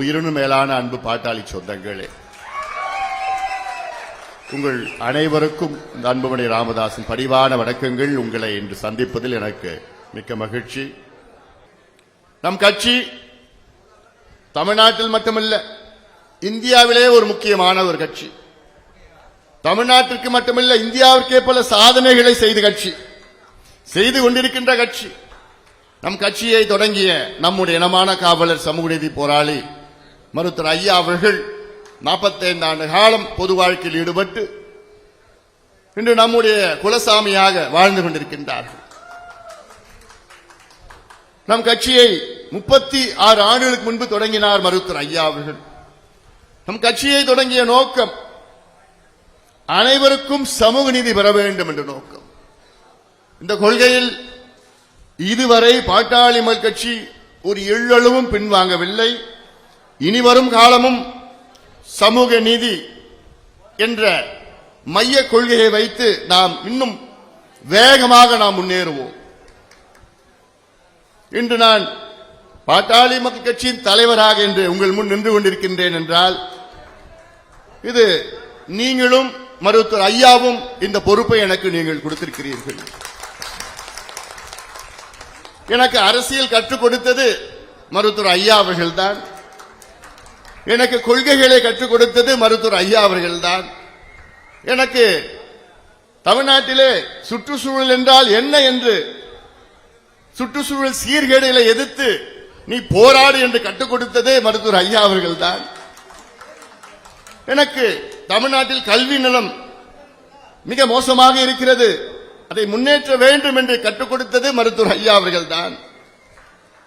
உயிரினும் மேலான அன்பு பாட்டாளி சொந்தங்களே. உங்கள் அனைவருக்கும் இந்த அன்புமணி ராமதாசன் பரிவான வணக்கங்கள். உங்களை இன்று சந்திப்பதில் எனக்கு மிக்க மகிழ்ச்சி. நம் கட்சி தமிழ்நாட்டில் மட்டுமல்ல இந்தியாவிலே ஒரு முக்கியமான ஒரு கட்சி. தமிழ்நாட்டிற்கு மட்டுமல்ல இந்தியாவிற்கே பல சாதனைகளை செய்த கட்சி. செய்து கொண்டிருக்கின்ற கட்சி. நம் கட்சியை தொடங்கிய நம்முடைய இனமான காவலர் சமூக நீதி போராளி மருத்துவர் ஐயா அவர்கள் 45 ஆண்டு காலம் பொது வாழ்க்கையில் ஈடுபட்டு இன்று நம்முடைய குலசாமியாக வாழ்ந்து கொண்டிருக்கின்றார்கள். நம் கட்சியை முப்பத்தி ஆறு ஆண்டுகளுக்கு முன்பு தொடங்கினார் மருத்துவர் ஐயா அவர்கள். நம் கட்சியை தொடங்கிய நோக்கம் அனைவருக்கும் சமூக நீதி பெற வேண்டும் என்ற நோக்கம். இந்த கொள்கையில் இதுவரை பாட்டாளி மக்கள் கட்சி ஒரு எள்ளளவும் பின்வாங்கவில்லை. இனி வரும் காலமும் சமூக நீதி என்ற மைய கொள்கையை வைத்து நாம் இன்னும் வேகமாக நாம் முன்னேறுவோம். இன்று நான் பாட்டாளி மக்கள் கட்சியின் தலைவராக என்று உங்கள் முன் நின்று கொண்டிருக்கின்றேன் என்றால் இது நீங்களும் மருத்துவர் ஐயாவும் இந்த பொறுப்பை எனக்கு நீங்கள் கொடுத்திருக்கிறீர்கள். எனக்கு அரசியல் கற்றுக் கொடுத்தது மருத்துவர் ஐயா அவர்கள்தான். எனக்கு கொள்கைகளை கற்றுக் கொடுத்தது மருத்துவர் ஐயா அவர்கள் தான் எனக்கு தமிழ்நாட்டிலே சுற்றுச்சூழல் என்றால் என்ன என்று சுற்றுச்சூழல் சீர்கேடுகளை எதிர்த்து நீ போராடு என்று கற்றுக் கொடுத்ததே மருத்துவர் ஐயா அவர்கள் தான் எனக்கு தமிழ்நாட்டில் கல்வி நிலம் மிக மோசமாக இருக்கிறது. அதை முன்னேற்ற வேண்டும் என்று கற்றுக் கொடுத்தது மருத்துவர் ஐயா அவர்கள் தான்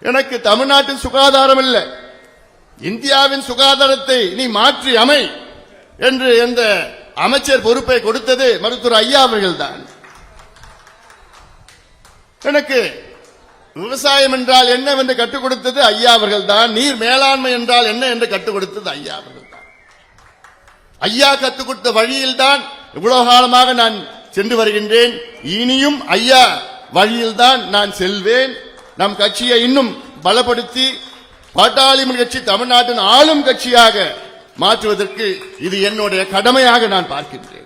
எனக்கு தமிழ்நாட்டில் சுகாதாரம் இல்லை. இந்தியாவின் சுகாதாரத்தை நீ மாற்றி அமை என்று எந்த அமைச்சர் பொறுப்பை கொடுத்தது மருத்துவர் ஐயா அவர்கள் தான் எனக்கு விவசாயம் என்றால் என்னவென்று கற்றுக் கொடுத்தது ஐயா அவர்கள் தான் நீர் மேலாண்மை என்றால் என்ன என்று கற்றுக் கொடுத்தது ஐயா அவர்கள்தான். ஐயா கற்றுக் கொடுத்த வழியில்தான் இவ்வளவு காலமாக நான் சென்று வருகின்றேன். இனியும் ஐயா வழியில்தான் நான் செல்வேன். நம் கட்சியை இன்னும் பலப்படுத்தி பாட்டாளி கட்சி தமிழ்நாட்டின் ஆளும் கட்சியாக மாற்றுவதற்கு இது என்னுடைய கடமையாக நான் பார்க்கின்றேன்.